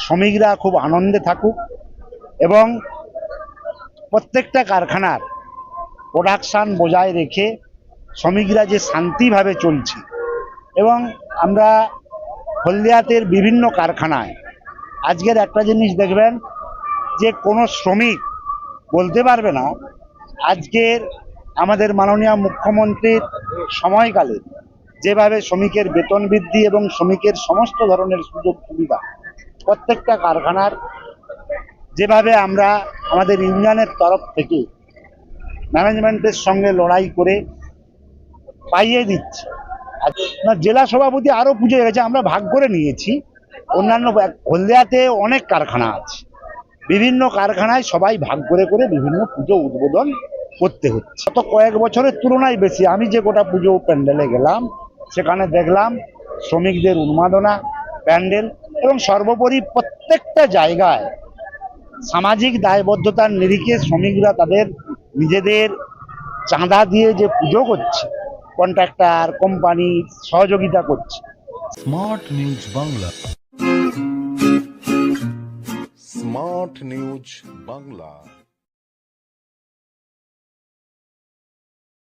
শ্রমিকরা খুব আনন্দে থাকুক এবং প্রত্যেকটা কারখানার প্রোডাকশান বজায় রেখে শ্রমিকরা যে শান্তিভাবে চলছে এবং আমরা হলদিয়াতের বিভিন্ন কারখানায় আজকের একটা জিনিস দেখবেন যে কোনো শ্রমিক বলতে পারবে না, আজকের আমাদের মাননীয় মুখ্যমন্ত্রীর সময়কালে যেভাবে শ্রমিকের বেতন বৃদ্ধি এবং শ্রমিকের সমস্ত ধরনের সুযোগ সুবিধা প্রত্যেকটা কারখানার যেভাবে আমরা আমাদের ইউনিয়নের তরফ থেকে ম্যানেজমেন্টের সঙ্গে লড়াই করে পাইয়ে দিচ্ছি। না, জেলা সভাপতি আরও পুজো গেছে, আমরা ভাগ করে নিয়েছি। অন্যান্য হলদিয়াতে অনেক কারখানা আছে। বিভিন্ন কারখানায় সবাই ভাগ করে করে বিভিন্ন পুজো উদ্বোধন করতে হচ্ছে। গত কয়েক বছরের তুলনায় বেশি, আমি যে গোটা পুজো প্যান্ডেলে গেলাম, সেখানে দেখলাম শ্রমিকদের উন্মাদনা, প্যান্ডেল এবং সর্বোপরি প্রত্যেকটা জায়গায় সামাজিক দায়বদ্ধতার নিরিখে শ্রমিকরা তাদের নিজেদের চাঁদা দিয়ে যে পুজো করছে কন্ট্রাক্টর কোম্পানি সহযোগিতা করছে। Smart news Bangla smart news Bangla